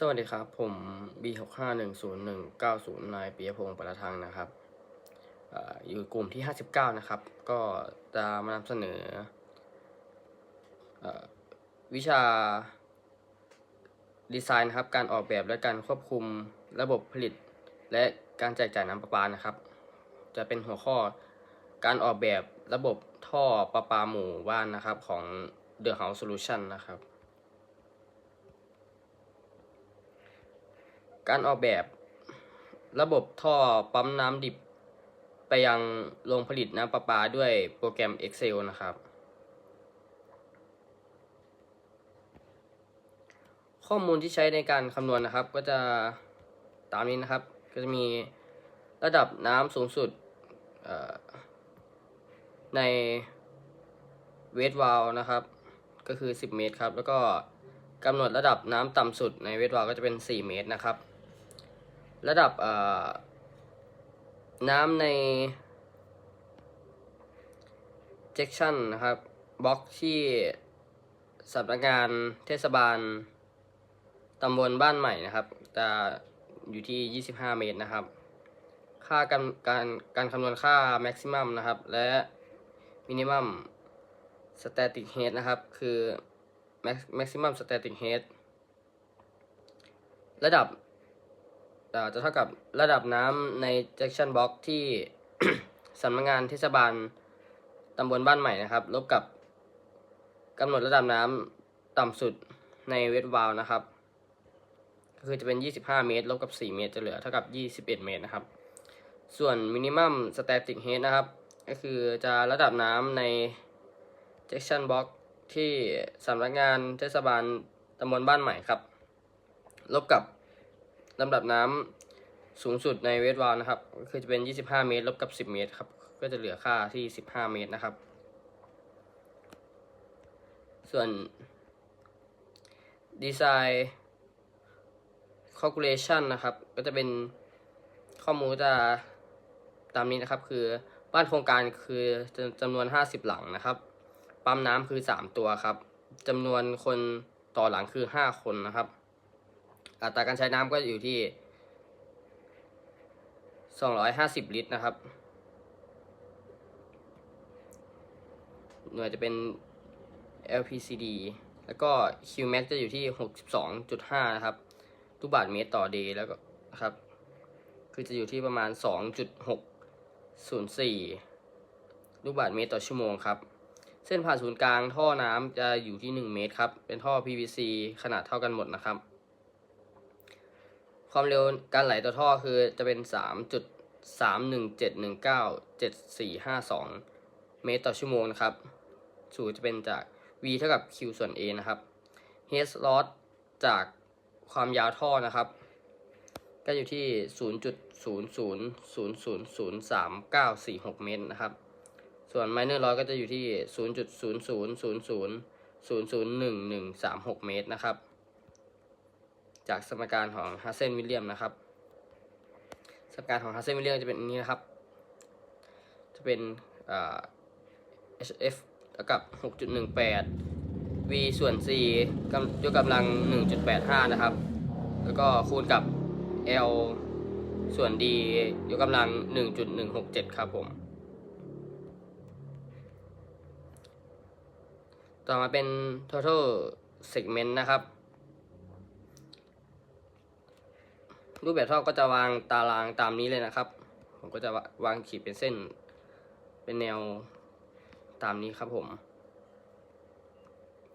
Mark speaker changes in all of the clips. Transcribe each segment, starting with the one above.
Speaker 1: สวัสดีครับ ผม B6510190 นายปียพงศ์ประทังนะครับอยู่กลุ่มที่ 59 นะครับ ก็จะมานำเสนออวิชาดีไซน์นะครับการออกแบบและการควบคุมระบบผลิต และการแจกจ่ายน้ำประปานะครับ จะเป็นหัวข้อการออกแบบระบบท่อประปาหมู่บ้านนะครับของ The House Solution นะครับ การออกแบบ ระบบท่อปั๊มน้ำดิบ ไปยังโรงผลิตน้ำประปาด้วยโปรแกรม Excel นะครับ ข้อมูลที่ใช้ในการคำนวณนะครับ ก็จะตามนี้นะครับ ก็จะมีระดับน้ำสูงสุดในเวทวาลนะครับ ก็คือ 10 เมตรครับ แล้วก็กำหนดระดับน้ำต่ำสุดในเวทวาลก็จะเป็น 4 เมตรนะครับ ระดับน้ำใน section นะครับบล็อกที่สำนักงานเทศบาลตำบลบ้านใหม่นะครับจะอยู่ที่ 25 เมตรนะครับ ค่าการการการคำนวณค่า maximum นะครับ และ minimum static head นะครับ คือ max- maximum static head ระดับ จะเท่ากับระดับน้ำใน section box ที่สำนักงานเทศบาลตำบลบ้านใหม่นะครับ ลบกับกำหนดระดับน้ำต่ำสุดในเวทวาลนะครับ ก็คือจะเป็น 25 เมตร ลบกับ 4 เมตร จะเหลือเท่ากับ 21 เมตรนะครับ ส่วน minimum static head นะครับ ก็คือจะระดับน้ำใน section box ที่สำนักงานเทศบาลตำบลบ้านใหม่ครับ ลบกับ ลำดับน้ำสูงสุดในเวทวาลนะครับก็คือจะเป็น 25 เมตรลบกับ 10 เมตรครับ ก็จะเหลือค่าที่ 15 เมตรนะครับ ส่วน design calculation นะครับ ก็จะเป็นข้อมูลจะตามนี้นะครับ คือบ้านโครงการคือจำจำนวน 50 หลังนะครับ ปั๊มน้ำคือ 3 ตัวครับจำนวนคนต่อหลังคือ 5 คนนะครับ อัตราการใช้น้ำก็อยู่ที่ 250 ลิตรนะครับ หน่วยจะเป็น LPCD แล้วก็ Qmax จะอยู่ที่ 62.5 นะครับลูกบาทเมตรต่อเดย์แล้วก็นะครับ คือจะอยู่ที่ประมาณ 2.604 ลูกบาทเมตรต่อชั่วโมงครับ เส้นผ่านศูนย์กลางท่อน้ำจะอยู่ที่ 1 เมตรครับ เป็นท่อ PVC ขนาดเท่ากันหมดนะครับ ความเร็วการไหลต่อท่อคือจะเป็น 3.317197452 เมตรต่อชั่วโมงนะครับ สูตรจะเป็นจาก v เท่ากับ q ส่วน a นะครับ h l o s จากความยาวท่อนะครับ ก็อยู่ที่ 0.000003946 เมตรนะครับ ส่วน minor loss ก็จะอยู่ที่ 0.0000001136 เมตรนะครับ จากสมการของฮัสเซนวิลเลียมนะครับ สมการของฮัสเซนวิลเลียมจะเป็นนี้นะครับ จะเป็น HF เท่ากับ 6.18 V ส่วน C กำยกกำลัง 1.85 นะครับ แล้วก็คูณกับ L ส่วน D ยกกำลัง 1.167 ครับผม ต่อมาเป็น total segment นะครับ รูปแบบท่อก็จะวางตารางตามนี้เลยนะครับ ผมก็จะวางขีดเป็นเส้น เป็นแนวตามนี้ครับผม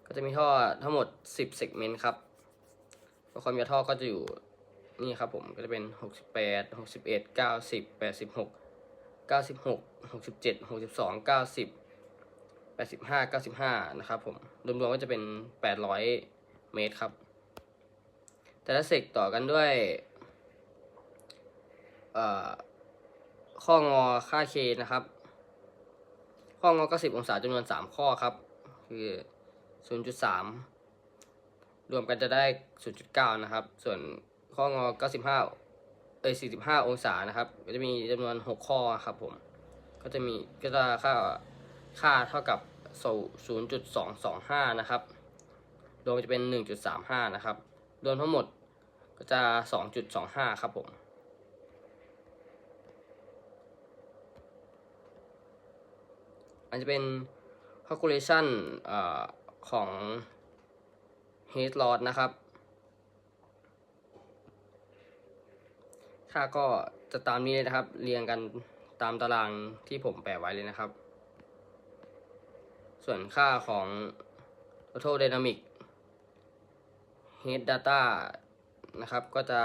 Speaker 1: ก็จะมีท่อทั้งหมด 10 segment ครับแล้วความยาวท่อก็จะอยู่นี่ครับผมก็จะเป็น 68 61 90 86 96 67 62 90 85 95 นะครับผม รวมๆก็จะเป็น 800 เมตรครับ แต่ละเซกต่อกันด้วย ข้องอค่า k นะครับ ข้องอก็10องศาจำนวน3ข้อครับ คือ0.3รวมกันจะได้0.9นะครับ ส่วนข้องอ95เอ้ย45องศานะครับ ก็จะมีจำนวน6ข้อครับผม ก็จะมีก็จะค่าค่าเท่ากับ0.225นะครับรวมจะเป็น1.35นะครับ รวมทั้งหมดก็จะ2.25ครับผม อันจะเป็น calculation อของ head loss นะครับ ค่าก็จะตามนี้เลยนะครับ เรียงกันตามตารางที่ผมแปะไว้เลยนะครับ ส่วนค่าของ total dynamic head data นะครับ ก็จะ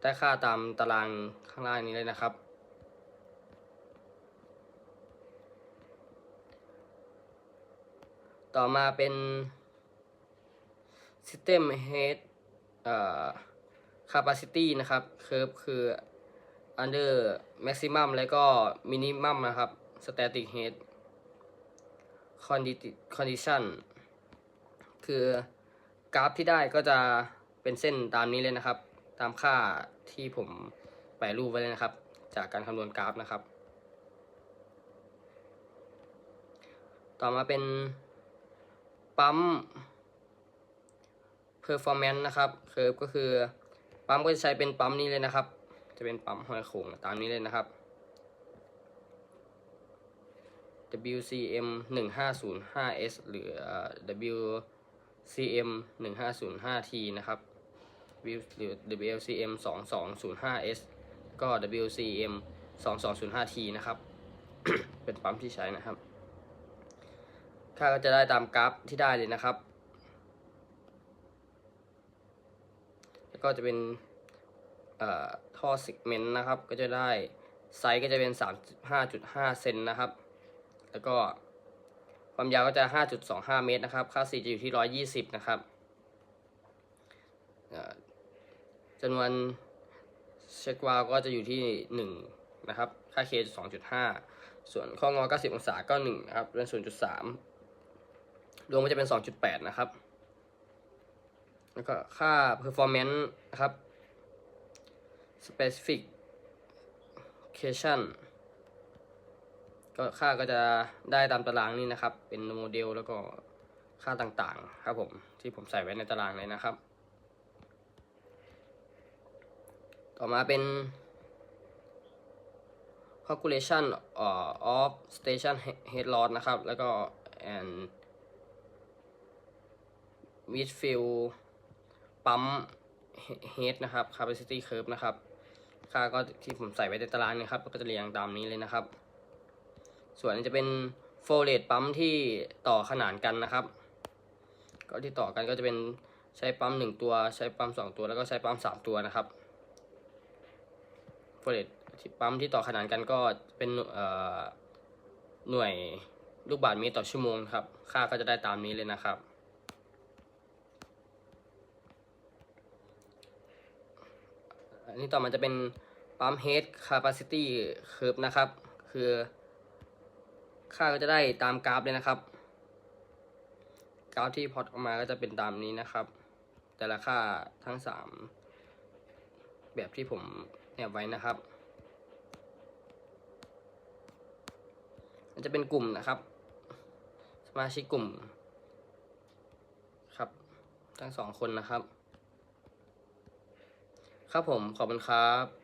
Speaker 1: ได้ค่าตามตารางข้างล่างนี้เลยนะครับ ต่อมาเป็น system head capacity นะครับ curve คือ under maximum แล้วก็ minimum นะครับ static head condi- condition คือกราฟที่ได้ก็จะเป็นเส้นตามนี้เลยนะครับ ตามค่าที่ผมแปะรูปไว้เลยนะครับ จากการคำนวณกราฟนะครับ ต่อมาเป็น ปั๊ม performance นะครับเคือก็คือปั๊มก็จะใช้เป็นปั๊มนี้เลยนะครับ จะเป็นปั๊มห้อยโข่งตามนี้เลยนะครับ WCM 1505S หรือ WCM 1505T นะครับ หรือ WCM 2205S ก็ WCM 2205T นะครับ เป็นปั๊มที่ใช้นะครับ ค่าก็จะได้ตามกราฟที่ได้เลยนะครับ แล้วก็จะเป็นท่อซิกเมนต์นะครับ ก็จะได้ไซส์ก็จะเป็น 35.5 เซนนะครับ แล้วก็ความยาวก็จะ 5.25 เมตรนะครับ ค่า C จะอยู่ที่ 120 นะครับจำนวนเช็ควาลก็จะอยู่ที่ 1 นะครับ ค่า K จะ2.5 ส่วนข้องอ 90 องศาก็ 1 นะครับเป็น0.3 รวมก็จะเป็น 2.8 นะครับ แล้วก็ค่า performance นะครับ specification ก็ค่าก็จะได้ตามตารางนี้นะครับ เป็นโมเดลแล้วก็ค่าต่างๆ ครับผมที่ผมใส่ไว้ในตารางเลยนะครับ ต่อมาเป็น calculation of station head loss นะครับ แล้วก็ and Whitfield ปั๊ม head นะครับ capacity curve นะครับ ค่าก็ที่ผมใส่ไว้ในตารางนะครับ ก็จะเรียงตามนี้เลยนะครับ ส่วนนี้จะเป็น flow rate ปั๊มที่ต่อขนานกันนะครับ ก็ที่ต่อกันก็จะเป็นใช้ปั๊มหนึ่งตัว ใช้ปั๊มสองตัว แล้วก็ใช้ปั๊มสามตัวนะครับ flow rate ที่ปั๊มที่ต่อขนานกันก็เป็นหน่วยลูกบาศก์เมตรต่อชั่วโมงครับ ค่าก็จะได้ตามนี้เลยนะครับ อันนี้ต่อมาจะเป็นปั๊ม head capacity curve นะครับ คือค่าก็จะได้ตามกราฟเลยนะครับ กราฟที่พอตออกมาก็จะเป็นตามนี้นะครับ แต่ละค่าทั้ง 3 แบบที่ผมแนบไว้นะครับมันจะเป็นกลุ่มนะครับ สมาชิกกลุ่มครับ ทั้งสองคนนะครับ ครับผมขอบคุณครับ